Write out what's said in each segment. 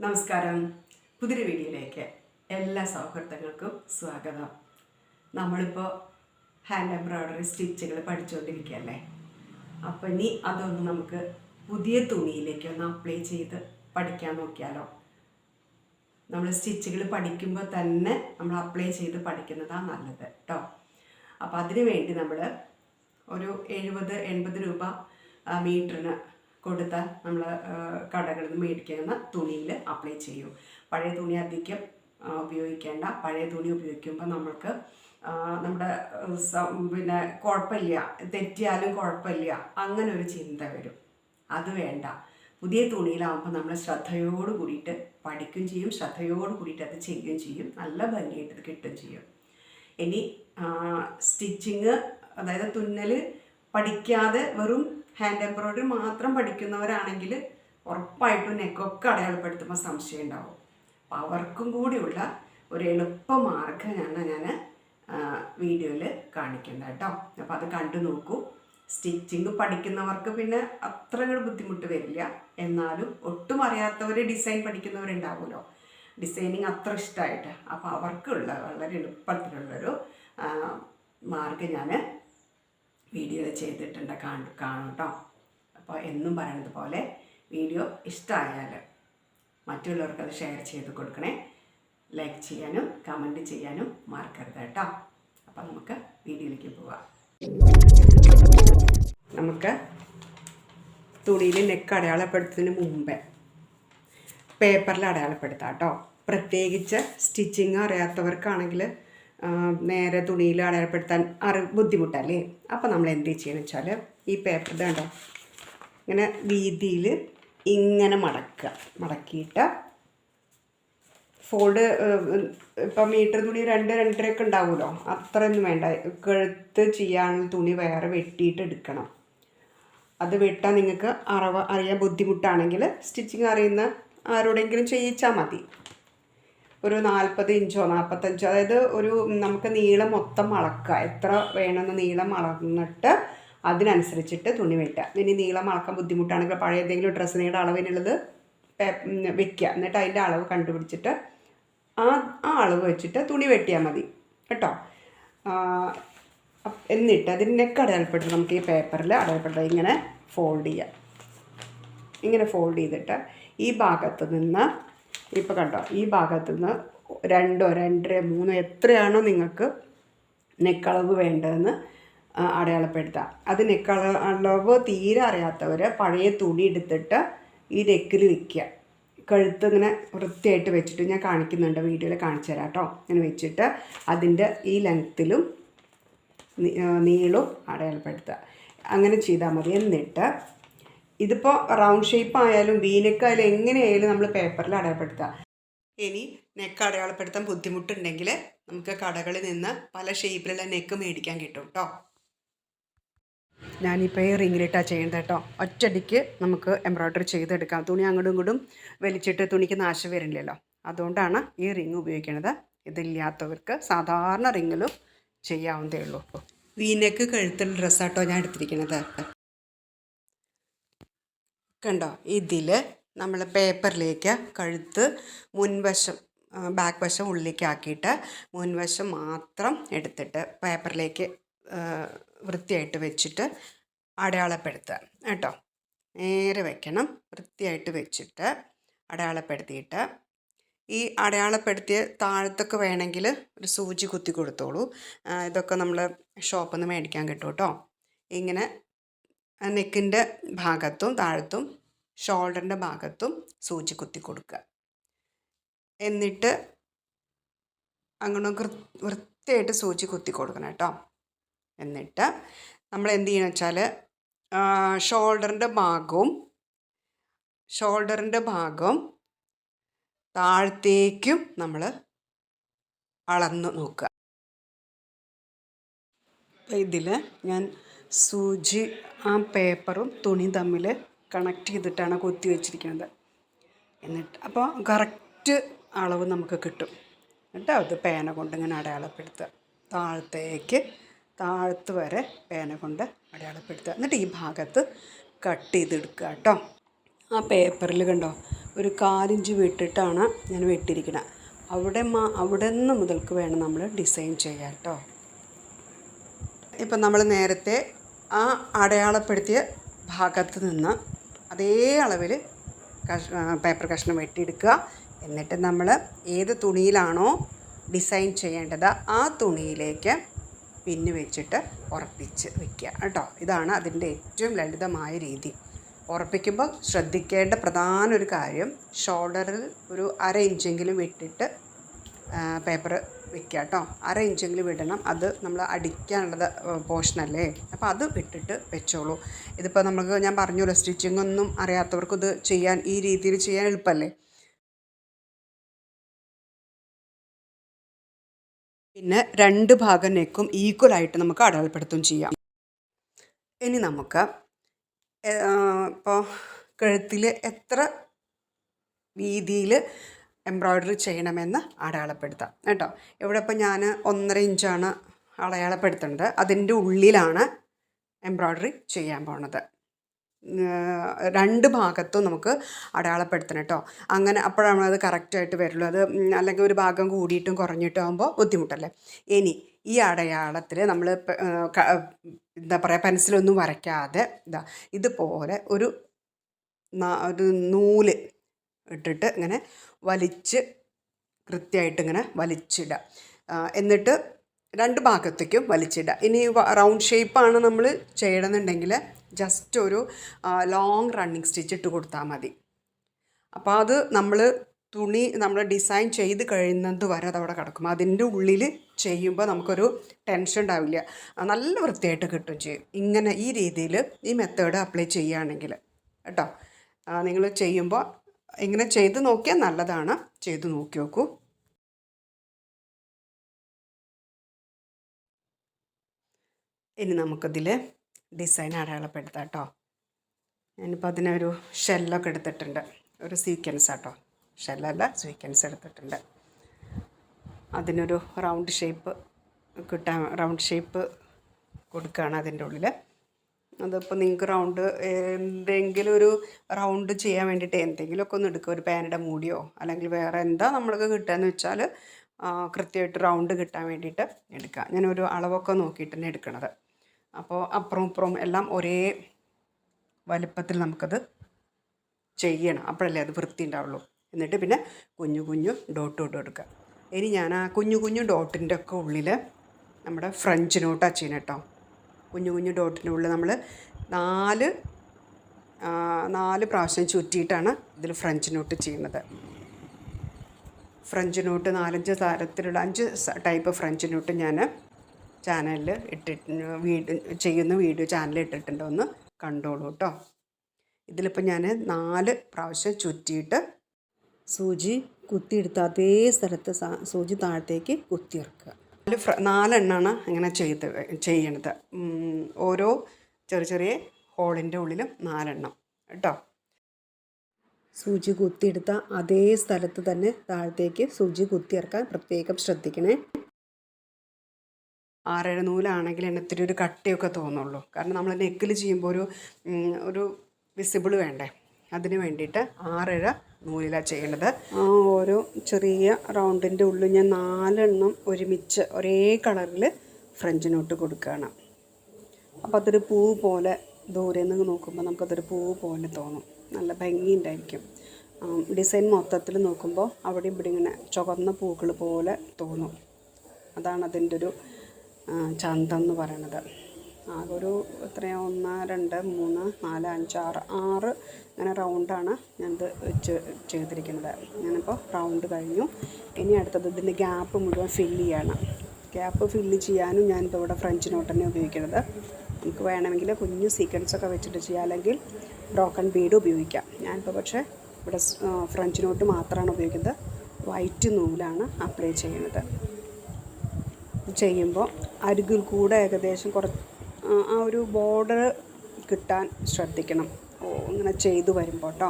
നമസ്കാരം. പുതിയൊരു വീഡിയോയിലേക്ക് എല്ലാ സൗഹൃദങ്ങൾക്കും സ്വാഗതം. നമ്മളിപ്പോൾ ഹാൻഡ് എംബ്രോയ്ഡറി സ്റ്റിച്ചുകൾ പഠിച്ചുകൊണ്ടിരിക്കുകയല്ലേ? അപ്പോൾ ഇനി അതൊന്ന് നമുക്ക് പുതിയ തുണിയിലേക്ക് ഒന്ന് അപ്ലൈ ചെയ്ത് പഠിക്കാൻ നോക്കിയാലോ. നമ്മൾ സ്റ്റിച്ചുകൾ പഠിക്കുമ്പോൾ തന്നെ നമ്മൾ അപ്ലൈ ചെയ്ത് പഠിക്കുന്നതാണ് നല്ലത് കേട്ടോ അപ്പോൾ അതിന് വേണ്ടി നമ്മൾ ഒരു എഴുപത് എൺപത് രൂപ മീറ്ററിന് കൊടുത്താൽ നമ്മൾ കടകളിൽ നിന്ന് മേടിക്കുന്ന തുണിയിൽ അപ്ലൈ ചെയ്യും. പഴയ തുണി അധികം ഉപയോഗിക്കേണ്ട. പഴയ തുണി ഉപയോഗിക്കുമ്പോൾ നമ്മൾക്ക് നമ്മുടെ പിന്നെ കുഴപ്പമില്ല തെറ്റിയാലും കുഴപ്പമില്ല അങ്ങനെ ഒരു ചിന്ത വരും. അത് വേണ്ട. പുതിയ തുണിയിലാവുമ്പോൾ നമ്മൾ ശ്രദ്ധയോട് കൂടിയിട്ട് പഠിക്കുകയും ചെയ്യും. ശ്രദ്ധയോട് കൂടിയിട്ട് അത് ചെയ്യുകയും ചെയ്യും. നല്ല ഭംഗിയായിട്ട് അത് കിട്ടുകയും ചെയ്യും. ഇനി സ്റ്റിച്ചിങ് അതായത് തുന്നൽ പഠിക്കാതെ വെറും ഹാൻഡ് എംബ്രോയിഡറി മാത്രം പഠിക്കുന്നവരാണെങ്കിൽ ഉറപ്പായിട്ടും നെക്കൊക്കെ അടയാളപ്പെടുത്തുമ്പോൾ സംശയം ഉണ്ടാവും. അപ്പോൾ അവർക്കും കൂടിയുള്ള ഒരു എളുപ്പ മാർഗമാണ് ഞാൻ വീഡിയോയിൽ കാണിക്കുന്നത് കേട്ടോ. അപ്പോൾ അത് കണ്ടു നോക്കൂ. സ്റ്റിച്ചിങ് പഠിക്കുന്നവർക്ക് പിന്നെ അത്ര ബുദ്ധിമുട്ട് വരില്ല. എന്നാലും ഒട്ടും അറിയാത്തവർ ഡിസൈൻ പഠിക്കുന്നവരുണ്ടാവുമല്ലോ. ഡിസൈനിങ് അത്ര ഇഷ്ടമായിട്ട്. അപ്പോൾ അവർക്കുള്ള വളരെ എളുപ്പത്തിലുള്ളൊരു മാർഗം മാർഗം ഞാൻ വീഡിയോ ചെയ്തിട്ടുണ്ട്. കാണും കാണും കേട്ടോ അപ്പോൾ എന്നും പറയണത് പോലെ വീഡിയോ ഇഷ്ടമായാൽ മറ്റുള്ളവർക്ക് അത് ഷെയർ ചെയ്ത് കൊടുക്കണേ. ലൈക്ക് ചെയ്യാനും കമന്റ് ചെയ്യാനും മറക്കരുത് കേട്ടോ അപ്പോൾ നമുക്ക് വീഡിയോയിലേക്ക് പോവാം. നമുക്ക് തുണിയിൽ നെക്ക് അടയാളപ്പെടുത്തുന്നതിന് മുമ്പേ പേപ്പറിൽ അടയാളപ്പെടുത്താം കേട്ടോ പ്രത്യേകിച്ച് സ്റ്റിച്ചിങ് അറിയാത്തവർക്കാണെങ്കിൽ നേരെ തുണിയിൽ അടയാളപ്പെടുത്താൻ അറി ബുദ്ധിമുട്ടല്ലേ? അപ്പോൾ നമ്മൾ എന്ത് ചെയ്യണം വെച്ചാൽ ഈ പേപ്പർ ഇതുണ്ടോ ഇങ്ങനെ വീതിയിൽ ഇങ്ങനെ മടക്കുക. മടക്കിയിട്ട് ഫോൾഡ് ഇപ്പം മീറ്റർ തുണി രണ്ട് രണ്ടരയൊക്കെ ഉണ്ടാവുമല്ലോ? അത്രയൊന്നും വേണ്ട. കഴുത്ത് ചെയ്യാനുള്ള തുണി വേറെ വെട്ടിയിട്ട് എടുക്കണം. അത് വെട്ടാൻ നിങ്ങൾക്ക് അറിവ് അറിയാൻ ബുദ്ധിമുട്ടാണെങ്കിൽ സ്റ്റിച്ചിങ് അറിയുന്ന ആരോടെങ്കിലും ചെയ്യിച്ചാൽ മതി. ഒരു നാൽപ്പത് ഇഞ്ചോ നാൽപ്പത്തഞ്ചോ അതായത് ഒരു നമുക്ക് നീളം മൊത്തം അളക്കുക. എത്ര വേണമെന്ന് നീളം അളന്നിട്ട് അതിനനുസരിച്ചിട്ട് തുണി വെട്ടുക. ഇനി നീളം അളക്കാൻ ബുദ്ധിമുട്ടാണെങ്കിൽ പഴയ ഏതെങ്കിലും ഡ്രസ്സിനുകളുടെ അളവിനുള്ളത് വെക്കുക. എന്നിട്ട് അതിന്റെ അളവ് കണ്ടുപിടിച്ചിട്ട് ആ ആ അളവ് വെച്ചിട്ട് തുണി വെട്ടിയാൽ മതി. കേട്ടോ? എന്നിട്ട് അതിനൊക്കെ അടയാളപ്പെട്ട് നമുക്ക് ഈ പേപ്പറിൽ അടയാളപ്പെട്ട ഇങ്ങനെ ഫോൾഡ് ചെയ്യുക ഇങ്ങനെ ഫോൾഡ് ചെയ്തിട്ട് ഈ ഭാഗത്ത് നിന്ന് ഇപ്പോൾ കണ്ടോ ഈ ഭാഗത്തു നിന്ന് രണ്ടോ രണ്ടര മൂന്നോ എത്രയാണോ നിങ്ങൾക്ക് നെക്കളവ് വേണ്ടതെന്ന് അടയാളപ്പെടുത്താം. അത് നെക്കള അളവ് തീരെ അറിയാത്തവർ പഴയ തുണി എടുത്തിട്ട് ഈ നെക്കിൽ വയ്ക്കുക കഴുത്ത് ഇങ്ങനെ വൃത്തിയായിട്ട് വെച്ചിട്ട് ഞാൻ കാണിക്കുന്നുണ്ട് വീഡിയോയിൽ കാണിച്ചു തരാം കേട്ടോ. ഇങ്ങനെ വെച്ചിട്ട് അതിന്റെ ഈ ലെങ്ത്തിലും നീളും നീളവും അടയാളപ്പെടുത്തുക. അങ്ങനെ ചെയ്താൽ മതി. എന്നിട്ട് ഇതിപ്പോൾ റൗണ്ട് ഷേപ്പ് ആയാലും വീനക്കായാലും എങ്ങനെയായാലും നമ്മൾ പേപ്പറിൽ അടയാളപ്പെടുത്തുക ഇനി നെക്ക് അടയാളപ്പെടുത്താൻ ബുദ്ധിമുട്ടുണ്ടെങ്കിൽ നമുക്ക് കടകളിൽ നിന്ന് പല ഷേപ്പിലുള്ള നെക്ക് മേടിക്കാൻ കിട്ടും കേട്ടോ ഞാനിപ്പോൾ ഈ റിങ്ങിലിട്ടാണ് ചെയ്യുന്നത് കേട്ടോ ഒറ്റടിക്ക് നമുക്ക് എംബ്രോയ്ഡറി ചെയ്തെടുക്കാം. തുണി അങ്ങോട്ടും ഇങ്ങോട്ടും വലിച്ചിട്ട് തുണിക്ക് നാശം വരില്ലല്ലോ. അതുകൊണ്ടാണ് ഈ റിങ് ഉപയോഗിക്കുന്നത് ഇതില്ലാത്തവർക്ക് സാധാരണ റിങ്ങിലും ചെയ്യാവുന്നതേ ഉള്ളൂ. വീനക്ക് കഴുത്തുള്ള ഡ്രസ്സാട്ടോ ഞാൻ എടുത്തിരിക്കുന്നത് കണ്ടോ? ഇതിൽ നമ്മൾ പേപ്പറിലേക്ക് കഴുത്ത് മുൻവശം ബാക്ക് വശം ഉള്ളിലേക്കാക്കിയിട്ട് മുൻവശം മാത്രം എടുത്തിട്ട് പേപ്പറിലേക്ക് വൃത്തിയായിട്ട് വെച്ചിട്ട് അടയാളപ്പെടുത്തുക. കേട്ടോ? നേരെ വെക്കണം. വൃത്തിയായിട്ട് വെച്ചിട്ട് അടയാളപ്പെടുത്തിയിട്ട് ഈ അടയാളപ്പെടുത്തിയ താഴത്തൊക്കെ വേണമെങ്കിൽ ഒരു സൂചി കുത്തി കൊടുത്തോളൂ. ഇതൊക്കെ നമ്മൾ ഷോപ്പിൽ നിന്ന് മേടിക്കാൻ കിട്ടും കേട്ടോ. ഇങ്ങനെ നെക്കിന്റെ ഭാഗത്തും താഴത്തും ഷോൾഡറിന്റെ ഭാഗത്തും സൂചി കുത്തി കൊടുക്കുക. എന്നിട്ട് അങ്ങനെ വൃത്തിയായിട്ട് സൂചി കുത്തി കൊടുക്കണം കേട്ടോ. എന്നിട്ട് നമ്മൾ എന്ത് ചെയ്യണം വെച്ചാൽ ഷോൾഡറിന്റെ ഭാഗവും ഷോൾഡറിന്റെ ഭാഗം താഴത്തേക്കും നമ്മൾ അളന്ന് നോക്കുക. ഇതിൽ ഞാൻ സൂചി ആ പേപ്പറും തുണി തമ്മിൽ കണക്ട് ചെയ്തിട്ടാണ് കൊത്തി വെച്ചിരിക്കുന്നത്. എന്നിട്ട് അപ്പോൾ കറക്റ്റ് അളവ് നമുക്ക് കിട്ടും. എന്നിട്ട് അത് പേന കൊണ്ട് ഇങ്ങനെ അടയാളപ്പെടുത്തുക. താഴത്തേക്ക് താഴത്ത് വരെ പേന കൊണ്ട് അടയാളപ്പെടുത്തുക. എന്നിട്ട് ഈ ഭാഗത്ത് കട്ട് ചെയ്തെടുക്കുക കേട്ടോ ആ പേപ്പറിൽ കണ്ടോ ഒരു കാലിഞ്ച് വിട്ടിട്ടാണ് ഞാൻ വെട്ടിയിരിക്കുന്നത് അവിടെ മാ അവിടെ നിന്ന് മുതൽക്ക് വേണം നമ്മൾ ഡിസൈൻ ചെയ്യാം കേട്ടോ ഇപ്പം നമ്മൾ നേരത്തെ ആ അടയാളപ്പെടുത്തിയ ഭാഗത്ത് നിന്ന് അതേ അളവിൽ കഷ് പേപ്പർ കഷ്ണം വെട്ടിയെടുക്കുക. എന്നിട്ട് നമ്മൾ ഏത് തുണിയിലാണോ ഡിസൈൻ ചെയ്യേണ്ടത് ആ തുണിയിലേക്ക് പിന്നു വെച്ചിട്ട് ഉറപ്പിച്ച് വെക്കുക കേട്ടോ. ഇതാണ് അതിന്റെ ഏറ്റവും ലളിതമായ രീതി. ഉറപ്പിക്കുമ്പോൾ ശ്രദ്ധിക്കേണ്ട പ്രധാന ഒരു കാര്യം ഷോൾഡറിൽ ഒരു അര ഇഞ്ചെങ്കിലും വിട്ടിട്ട് പേപ്പർ വെക്കുക കേട്ടോ. അര ഇഞ്ചെങ്കിലും വിടണം. അത് നമ്മൾ അടിക്കാനുള്ളത് പോർഷനല്ലേ? അപ്പോൾ അത് വിട്ടിട്ട് വെച്ചോളൂ. ഇതിപ്പോൾ നമുക്ക് ഞാൻ പറഞ്ഞല്ലോ സ്റ്റിച്ചിങ് ഒന്നും അറിയാത്തവർക്ക് ഇത് ചെയ്യാൻ ഈ രീതിയിൽ ചെയ്യാൻ എളുപ്പമല്ലേ പിന്നെ രണ്ട് ഭാഗം നെക്കും ഈക്വലായിട്ട് നമുക്ക് അടയാളപ്പെടുത്തും ചെയ്യാം. ഇനി നമുക്ക് ഇപ്പോൾ കഴുത്തിൽ എത്ര വീതിയിൽ എംബ്രോയ്ഡറി ചെയ്യണമെന്ന് അടയാളപ്പെടുത്താം. കേട്ടോ? ഇവിടെ ഇപ്പോൾ ഞാൻ ഒന്നര ഇഞ്ചാണ് അടയാളപ്പെടുത്തേണ്ടത് അതിന്റെ ഉള്ളിലാണ് എംബ്രോയ്ഡറി ചെയ്യാൻ പോണത്. രണ്ട് ഭാഗത്തും നമുക്ക് അടയാളപ്പെടുത്തണം കേട്ടോ. അങ്ങനെ അപ്പോഴാണ് അത് കറക്റ്റായിട്ട് വരുള്ളൂ. അത് അല്ലെങ്കിൽ ഒരു ഭാഗം കൂടിയിട്ടും കുറഞ്ഞിട്ടും ആകുമ്പോൾ ബുദ്ധിമുട്ടല്ലേ? ഇനി ഈ അടയാളത്തിൽ നമ്മൾ എന്താ പറയുക പെൻസിലൊന്നും വരയ്ക്കാതെ ഇതാ ഇതുപോലെ ഒരു ഒരു നൂൽ ഇട്ടിട്ട് ഇങ്ങനെ വലിച്ച് കൃത്യമായിട്ട് ഇങ്ങനെ വലിച്ചിടുക എന്നിട്ട് രണ്ട് ഭാഗത്തേക്കും വലിച്ചിടുക ഇനി റൗണ്ട് ഷേപ്പാണ് നമ്മൾ ചെയ്യണമെന്നുണ്ടെങ്കിൽ ജസ്റ്റ് ഒരു ലോങ് റണ്ണിങ് സ്റ്റിച്ച് ഇട്ട് കൊടുത്താൽ മതി. അപ്പോൾ അത് നമ്മൾ തുണി നമ്മൾ ഡിസൈൻ ചെയ്ത് കഴിയുന്നത് വരെ അതവിടെ കിടക്കും. അതിന്റെ ഉള്ളിൽ ചെയ്യുമ്പോൾ നമുക്കൊരു ടെൻഷൻ ഉണ്ടാവില്ല. നല്ല വൃത്തിയായിട്ട് കിട്ടും ചെയ്യും. ഇങ്ങനെ ഈ രീതിയിൽ ഈ മെത്തേഡ് അപ്ലൈ ചെയ്യുകയാണെങ്കിൽ. കേട്ടോ? നിങ്ങൾ ചെയ്യുമ്പോൾ ഇങ്ങനെ ചെയ്ത് നോക്കിയാൽ നല്ലതാണ്. ചെയ്ത് നോക്കി നോക്കൂ. ഇനി നമുക്കതിൽ ഡിസൈൻ അടയാളപ്പെടുത്താം കേട്ടോ ഞാനിപ്പോൾ അതിനൊരു ഷെല്ലൊക്കെ എടുത്തിട്ടുണ്ട്. ഒരു സീക്വൻസ് ആട്ടോ. ഷെല്ലല്ല സീക്വൻസ് എടുത്തിട്ടുണ്ട്. അതിനൊരു റൗണ്ട് ഷേപ്പ് കിട്ടാൻ റൗണ്ട് ഷേപ്പ് കൊടുക്കുകയാണ് അതിന്റെ ഉള്ളിൽ അതിപ്പോൾ നിങ്ങൾക്ക് റൗണ്ട് എന്തെങ്കിലും ഒരു റൗണ്ട് ചെയ്യാൻ വേണ്ടിയിട്ട് എന്തെങ്കിലുമൊക്കെ ഒന്ന് എടുക്കുക ഒരു പാനയുടെ മൂടിയോ അല്ലെങ്കിൽ വേറെ എന്താ നമ്മൾക്ക് കിട്ടുകയെന്ന് വെച്ചാൽ കൃത്യമായിട്ട് റൗണ്ട് കിട്ടാൻ വേണ്ടിയിട്ട് എടുക്കുക ഞാനൊരു അളവൊക്കെ നോക്കിയിട്ട് തന്നെ എടുക്കണത്. അപ്പോൾ അപ്പുറം ഇപ്പുറം എല്ലാം ഒരേ വലിപ്പത്തിൽ നമുക്കത് ചെയ്യണം. അപ്പോഴല്ലേ അത് വൃത്തി ഉണ്ടാവുള്ളൂ. എന്നിട്ട് പിന്നെ കുഞ്ഞു കുഞ്ഞു ഡോട്ട് ഇട്ട് കൊടുക്കുക ഇനി ഞാൻ ആ കുഞ്ഞു കുഞ്ഞു ഡോട്ടിന്റെ ഒക്കെ ഉള്ളിൽ നമ്മുടെ ഫ്രഞ്ച് നോട്ടാണ് ചെയ്യുന്നത് കേട്ടോ കുഞ്ഞു കുഞ്ഞു ഡോട്ടിന്റെ ഉള്ളിൽ നമ്മൾ നാല് നാല് പ്രാവശ്യം ചുറ്റിയിട്ടാണ് ഇതിൽ ഫ്രഞ്ച് നോട്ട് ചെയ്യുന്നത്. ഫ്രഞ്ച് നോട്ട് നാലഞ്ച് തരത്തിലുള്ള അഞ്ച് ടൈപ്പ് ഫ്രഞ്ച് നോട്ട് ഞാൻ ചാനലിൽ ഇട്ടിട്ട് വീഡിയോ ചെയ്യുന്ന വീഡിയോ ചാനലിൽ ഇട്ടിട്ടുണ്ട്. ഒന്ന് കണ്ടോളൂ കേട്ടോ ഇതിലിപ്പോൾ ഞാൻ നാല് പ്രാവശ്യം ചുറ്റിയിട്ട് സൂചി കുത്തിയെടുത്ത അതേ സ്ഥലത്ത് സൂചി താഴത്തേക്ക് കുത്തിയിറക്കുക. ഫ്ര നാലെണ്ണമാണ് ഇങ്ങനെ ചെയ്ത് ചെയ്യണത്. ഓരോ ചെറിയ ചെറിയ ഹോളിന്റെ ഉള്ളിലും നാലെണ്ണം. കേട്ടോ? സൂചി കുത്തിയെടുത്ത അതേ സ്ഥലത്ത് തന്നെ താഴത്തേക്ക് സൂചി കുത്തിയിറക്കാൻ പ്രത്യേകം ശ്രദ്ധിക്കണേ. ആറര നൂലാണെങ്കിൽ എണ്ണത്തിൽ ഒരു കട്ടിയൊക്കെ തോന്നുള്ളൂ. കാരണം നമ്മൾ നെക്കിൽ ചെയ്യുമ്പോൾ ഒരു ഒരു വിസിബിൾ വേണ്ടേ? അതിന് വേണ്ടിയിട്ട് ആറര നൂലിലാണ് ചെയ്യേണ്ടത് ആ ഓരോ ചെറിയ റൗണ്ടിന്റെ ഉള്ളിൽ ഞാൻ നാലെണ്ണം ഒരുമിച്ച് ഒരേ കളറിൽ ഫ്രഞ്ച് നോട്ട് കൊടുക്കുകയാണ്. അപ്പോൾ അതൊരു പൂ പോലെ ദൂരെ നിന്ന് നോക്കുമ്പോൾ നമുക്കതൊരു പൂ പോലെ തോന്നും. നല്ല ഭംഗിയുണ്ടായിരിക്കും. ഡിസൈൻ മൊത്തത്തിൽ നോക്കുമ്പോൾ അവിടെ ഇവിടെ ഇങ്ങനെ ചുവന്ന പൂക്കൾ പോലെ തോന്നും. അതാണ് അതിന്റെ ഒരു ചന്തം എന്ന് പറയണത് ആകെ ഒരു എത്രയാണ് ഒന്ന് രണ്ട് മൂന്ന് നാല് അഞ്ച് ആറ്. ആറ് അങ്ങനെ റൗണ്ടാണ് ഞാനിത് ചെയ്തിരിക്കുന്നത്. ഞാനിപ്പോൾ റൗണ്ട് കഴിഞ്ഞു. ഇനി അടുത്തത് ഇതിന്റെ ഗ്യാപ്പ് മുഴുവൻ ഫില്ല് ചെയ്യണം. ഗ്യാപ്പ് ഫില്ല് ചെയ്യാനും ഞാനിപ്പോൾ ഇവിടെ ഫ്രഞ്ച് നോട്ട് തന്നെ ഉപയോഗിക്കുന്നത്. നമുക്ക് വേണമെങ്കിൽ കുഞ്ഞു സീക്വൻസ് ഒക്കെ വെച്ചിട്ട് ചെയ്യാം. അല്ലെങ്കിൽ ബ്രോക്കൺ ബീഡ് ഉപയോഗിക്കാം. ഞാനിപ്പോൾ പക്ഷേ ഇവിടെ ഫ്രഞ്ച് നോട്ട് മാത്രമാണ് ഉപയോഗിക്കുന്നത്. വൈറ്റ് നൂലാണ് അപ്ലൈ ചെയ്യുന്നത്. ചെയ്യുമ്പോൾ അരികിൽ കൂടെ ഏകദേശം കുറച്ച് ആ ഒരു ബോർഡർ കിട്ടാൻ ശ്രദ്ധിക്കണം. ഓ ഇങ്ങനെ ചെയ്തു വരുമ്പോൾ കേട്ടോ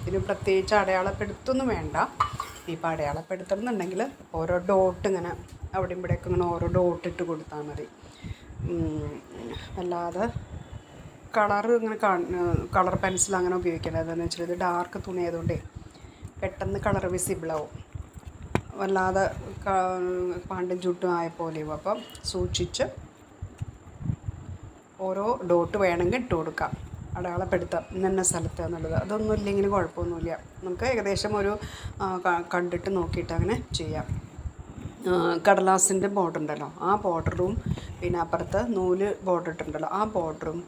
ഇതിന് പ്രത്യേകിച്ച് അടയാളപ്പെടുത്തൊന്നും വേണ്ട. ഇപ്പോൾ അടയാളപ്പെടുത്തണമെന്നുണ്ടെങ്കിൽ ഓരോ ഡോട്ട് ഇങ്ങനെ അവിടെ ഇവിടെയൊക്കെ ഇങ്ങനെ ഓരോ ഡോട്ട് ഇട്ട് കൊടുത്താൽ മതി. അല്ലാതെ കളർ ഇങ്ങനെ കളർ പെൻസിൽ അങ്ങനെ ഉപയോഗിക്കണം അതെന്ന് വെച്ചാൽ ഇത് ഡാർക്ക് തുണി ആയതുകൊണ്ടേ പെട്ടെന്ന് കളർ വിസിബിളാവും വല്ലാതെ പാണ്ടും ചുട്ടും ആയ പോലെയും അപ്പം സൂക്ഷിച്ച് ഓരോ ഡോട്ട് വേണമെങ്കിൽ ഇട്ട് കൊടുക്കാം. അടയാളപ്പെടുത്താം. ഇന്ന സ്ഥലത്ത് എന്നുള്ളത്. അതൊന്നും ഇല്ലെങ്കിലും കുഴപ്പമൊന്നുമില്ല. നമുക്ക് ഏകദേശം ഒരു കണ്ടിട്ട് നോക്കിയിട്ട് അങ്ങനെ ചെയ്യാം. കടലാസിന്റെ ബോർഡർ ഉണ്ടല്ലോ ആ ബോർഡറും പിന്നെ അപ്പുറത്ത് നൂൽ ബോർഡർ ഇട്ടുണ്ടല്ലോ ആ ബോർഡറും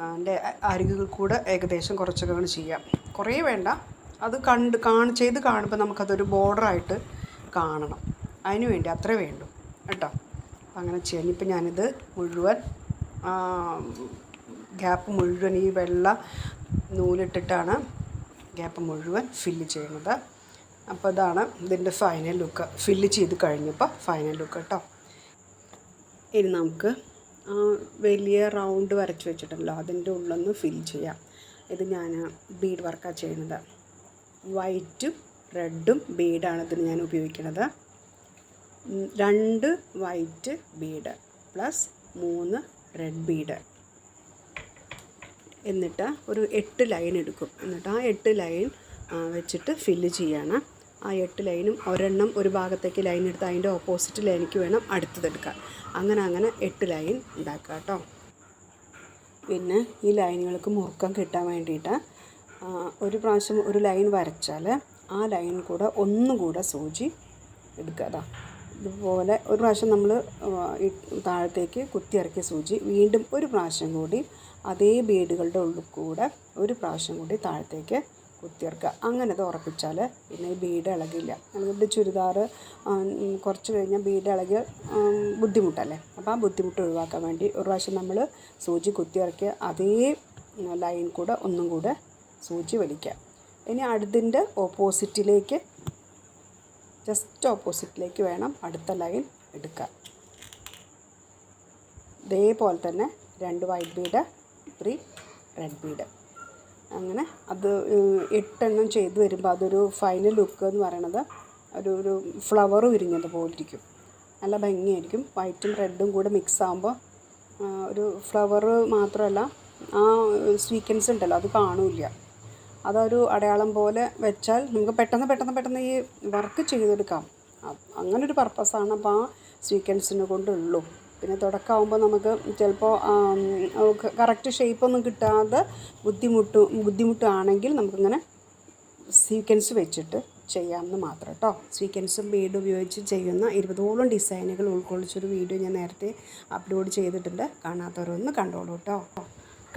അതിന്റെ അരികുകൾ കൂടെ ഏകദേശം കുറച്ചൊക്കെ അങ്ങനെ ചെയ്യാം. കുറേ വേണ്ട. അത് കണ്ട് കാണി ചെയ്ത് കാണുമ്പോൾ നമുക്കതൊരു ബോർഡറായിട്ട് കാണണം. അതിനു വേണ്ടി അത്രേ വേണ്ടു. കേട്ടോ? അങ്ങനെ ചെയ്യാം. ഇപ്പം ഞാനിത് മുഴുവൻ ഗ്യാപ്പ് മുഴുവൻ ഈ വെള്ള നൂലിട്ടിട്ടാണ് ഗ്യാപ്പ് മുഴുവൻ ഫില്ല് ചെയ്യുന്നത്. അപ്പോൾ ഇതാണ് ഇതിന്റെ ഫൈനൽ ലുക്ക് ഫില്ല് ചെയ്ത് കഴിഞ്ഞപ്പോൾ ഫൈനൽ ലുക്ക് കേട്ടോ. ഇനി നമുക്ക് വലിയ റൗണ്ട് വരച്ച് വെച്ചിട്ടുണ്ടല്ലോ. അതിന്റെ ഉള്ളൊന്ന് ഫിൽ ചെയ്യാം. ഇത് ഞാൻ ബീഡ് വർക്കാണ് ചെയ്യുന്നത്. വൈറ്റും റെഡും ബീഡാണ് ഇതിന് ഞാൻ ഉപയോഗിക്കുന്നത് രണ്ട് വൈറ്റ് ബീഡ് പ്ലസ് മൂന്ന് റെഡ് ബീഡ്. എന്നിട്ട് ഒരു എട്ട് ലൈൻ എടുക്കും. എന്നിട്ട് ആ എട്ട് ലൈൻ വെച്ചിട്ട് ഫില്ല് ചെയ്യണം. ആ എട്ട് ലൈനും ഒരെണ്ണം ഒരു ഭാഗത്തേക്ക് ലൈൻ എടുത്ത് അതിന്റെ ഓപ്പോസിറ്റ് ലൈനിക്ക് വേണം അടുത്തതെടുക്കാൻ അങ്ങനെ അങ്ങനെ എട്ട് ലൈൻ ഉണ്ടാക്കുക കേട്ടോ. പിന്നെ ഈ ലൈനുകൾക്ക് മുറുക്കം കിട്ടാൻ വേണ്ടിയിട്ട് ഒരു പ്രാവശ്യം ഒരു ലൈൻ വരച്ചാൽ ആ ലൈൻ കൂടെ ഒന്നും കൂടെ സൂചി എടുക്കുക അതാ ഇതുപോലെ ഒരു പ്രാവശ്യം നമ്മൾ താഴത്തേക്ക് കുത്തിയിറക്കിയ സൂചി വീണ്ടും ഒരു പ്രാവശ്യം കൂടി അതേ ബീഡുകളുടെ ഉള്ളിൽ കൂടെ ഒരു പ്രാവശ്യം കൂടി താഴത്തേക്ക് കുത്തിയിറക്കുക അങ്ങനെ അത് ഉറപ്പിച്ചാൽ പിന്നെ ഈ ബീഡ് ഇളകില്ല. അതുകൊണ്ട് ചുരിദാർ കുറച്ച് കഴിഞ്ഞാൽ ബീഡ് ഇളകിയ ബുദ്ധിമുട്ടല്ലേ? അപ്പോൾ ആ ബുദ്ധിമുട്ട് ഒഴിവാക്കാൻ വേണ്ടി ഒരു പ്രാവശ്യം നമ്മൾ സൂചി കുത്തിയിറക്കിയ അതേ ലൈൻ കൂടെ ഒന്നും കൂടെ സൂചി വലിക്കുക. ഇനി അടുത്തിന്റെ ഓപ്പോസിറ്റിലേക്ക് ജസ്റ്റ് ഓപ്പോസിറ്റിലേക്ക് വേണം അടുത്ത ലൈൻ എടുക്കാൻ. ഇതേപോലെ തന്നെ രണ്ട് white bead three red bead. അങ്ങനെ അത് എട്ടെണ്ണം ചെയ്ത് വരുമ്പോൾ അതൊരു ഫൈനൽ ലുക്ക് എന്ന് പറയണത് ഒരു ഒരു ഫ്ലവർ വിരിഞ്ഞത് പോലെ ഇരിക്കും നല്ല ഭംഗിയായിരിക്കും വൈറ്റും റെഡും കൂടെ മിക്സ് ആകുമ്പോൾ ഒരു ഫ്ലവർ മാത്രമല്ല ആ സ്വീക്വൻസ് ഉണ്ടല്ലോ അത് കാണില്ല. അതൊരു അടയാളം പോലെ വെച്ചാൽ നമുക്ക് പെട്ടെന്ന് പെട്ടെന്ന് പെട്ടെന്ന് ഈ വർക്ക് ചെയ്തെടുക്കാം. അങ്ങനൊരു പർപ്പസാണ് അപ്പോൾ ആ സീക്വൻസിനെ കൊണ്ടുള്ളൂ. പിന്നെ തുടക്കമാകുമ്പോൾ നമുക്ക് ചിലപ്പോൾ കറക്റ്റ് ഷേപ്പൊന്നും കിട്ടാതെ ബുദ്ധിമുട്ട് ബുദ്ധിമുട്ടാണെങ്കിൽ നമുക്കിങ്ങനെ സീക്വൻസ് വെച്ചിട്ട് ചെയ്യാമെന്ന് മാത്രം കേട്ടോ സീക്വൻസും ബീഡും ഉപയോഗിച്ച് ചെയ്യുന്ന ഇരുപതോളം ഡിസൈനുകൾ ഉൾക്കൊള്ളിച്ചൊരു വീഡിയോ ഞാൻ നേരത്തെ അപ്ലോഡ് ചെയ്തിട്ടുണ്ട്. കാണാത്തവരൊന്ന് കണ്ടോളൂ കേട്ടോ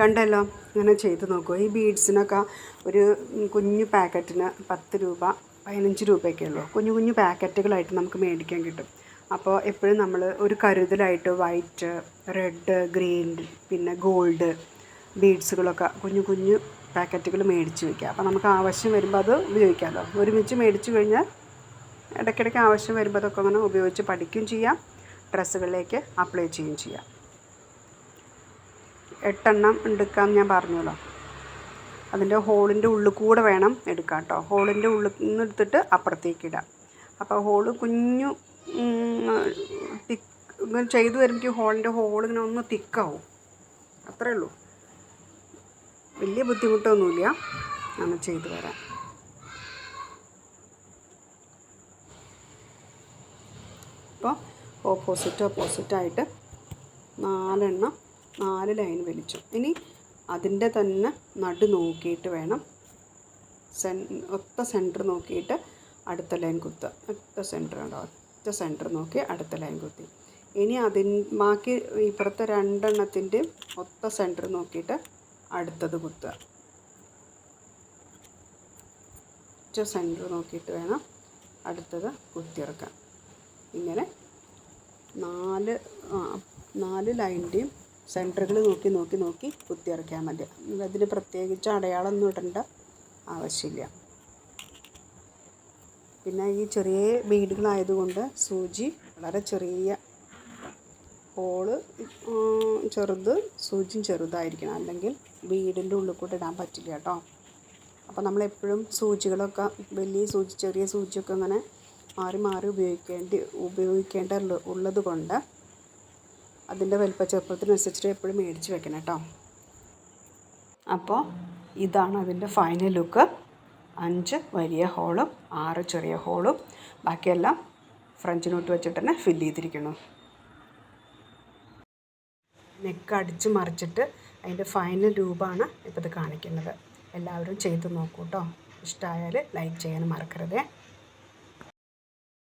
കണ്ടല്ലോ? ഇങ്ങനെ ചെയ്ത് നോക്കുക ഈ ബീഡ്സിനൊക്കെ ഒരു കുഞ്ഞു പാക്കറ്റിന് പത്ത് രൂപ പതിനഞ്ച് രൂപയൊക്കെ ഉള്ളൂ. കുഞ്ഞു കുഞ്ഞു പാക്കറ്റുകളായിട്ട് നമുക്ക് മേടിക്കാൻ കിട്ടും. അപ്പോൾ എപ്പോഴും നമ്മൾ ഒരു കരുതലായിട്ട് വൈറ്റ് റെഡ് ഗ്രീൻ പിന്നെ ഗോൾഡ് ബീഡ്സുകളൊക്കെ കുഞ്ഞു കുഞ്ഞു പാക്കറ്റുകൾ മേടിച്ച് വയ്ക്കുക അപ്പോൾ നമുക്ക് ആവശ്യം വരുമ്പോൾ അത് ഉപയോഗിക്കാമല്ലോ. ഒരുമിച്ച് മേടിച്ച് കഴിഞ്ഞാൽ ഇടയ്ക്കിടയ്ക്ക് ആവശ്യം വരുമ്പോൾ അതൊക്കെ അങ്ങനെ ഉപയോഗിച്ച് പഠിക്കുകയും ചെയ്യാം. ഡ്രസ്സുകളിലേക്ക് അപ്ലൈ ചെയ്യുകയും ചെയ്യാം. എട്ടെണ്ണം എടുക്കാം ഞാൻ പറഞ്ഞല്ലോ. അതിന്റെ ഹോളിന്റെ ഉള്ളിൽ കൂടെ വേണം എടുക്കാം കേട്ടോ ഹോളിന്റെ ഉള്ളിൽ നിന്ന് എടുത്തിട്ട് അപ്പുറത്തേക്ക് ഇടാം. അപ്പോൾ ഹോൾ കുഞ്ഞു തിക്ക് ചെയ്തു വരുമ്പോൾ ഹോളിന്റെ ഹോൾ ഒന്ന് തിക്കാവും. അത്രേ ഉള്ളൂ. വലിയ ബുദ്ധിമുട്ടൊന്നുമില്ല. നമ്മൾ ചെയ്തു വരാം അപ്പോൾ ഓപ്പോസിറ്റ് ഓപ്പോസിറ്റായിട്ട് നാലെണ്ണം നാല് ലൈൻ വലിച്ചു. ഇനി അതിന്റെ തന്നെ നടു നോക്കിയിട്ട് വേണം. സെൻ ഒത്ത സെന്റർ നോക്കിയിട്ട് അടുത്ത ലൈൻ കുത്തുക ഒത്ത സെന്റർ ഉണ്ടോ ഒറ്റ സെന്റർ നോക്കി അടുത്ത ലൈൻ കുത്തി. ഇനി അതിൻ ബാക്കി ഇപ്പുറത്തെ രണ്ടെണ്ണത്തിന്റെ ഒത്ത സെന്റർ നോക്കിയിട്ട് അടുത്തത് കുത്തുക. ഒറ്റ സെന്റർ നോക്കിയിട്ട് വേണം അടുത്തത് കുത്തിയിറക്കാൻ. ഇങ്ങനെ നാല് നാല് ലൈന്റെയും സെന്ററുകൾ നോക്കി നോക്കി നോക്കി കുത്തിയിറക്കിയാൽ മതി. അതിന് പ്രത്യേകിച്ച് അടയാളമൊന്നും ഇടേണ്ട ആവശ്യമില്ല. പിന്നെ ഈ ചെറിയ ബീഡുകളായതുകൊണ്ട് സൂചി വളരെ ചെറിയ ഹോൾ ചെറുത് സൂചിയും ചെറുതായിരിക്കണം. അല്ലെങ്കിൽ ബീഡിന്റെ ഉള്ളിൽ കൂടെ ഇടാൻ പറ്റില്ല കേട്ടോ. അപ്പോൾ നമ്മളെപ്പോഴും സൂചികളൊക്കെ വലിയ സൂചി ചെറിയ സൂചിയൊക്കെ അങ്ങനെ മാറി മാറി ഉപയോഗിക്കേണ്ടി ഉപയോഗിക്കേണ്ട ഉള്ള- ഉള്ളത് കൊണ്ട് അതിന്റെ വലിപ്പ ചെറുപ്പത്തിനനുസരിച്ചിട്ട് എപ്പോഴും മേടിച്ച് വെക്കണം കേട്ടോ. അപ്പോൾ ഇതാണ് അതിന്റെ ഫൈനൽ ലുക്ക് അഞ്ച് വലിയ ഹോളും ആറ് ചെറിയ ഹോളും ബാക്കിയെല്ലാം ഫ്രഞ്ച് നോട്ട് വെച്ചിട്ട് തന്നെ ഫില്ല് ചെയ്തിരിക്കുന്നു. നെക്ക് അടിച്ച് മറിച്ചിട്ട് അതിന്റെ ഫൈനൽ രൂപമാണ് ഇപ്പോൾ ഇത് കാണിക്കുന്നത്. എല്ലാവരും ചെയ്ത് നോക്കൂ കേട്ടോ. ഇഷ്ടമായാൽ ലൈക്ക് ചെയ്യാൻ മറക്കരുതേ.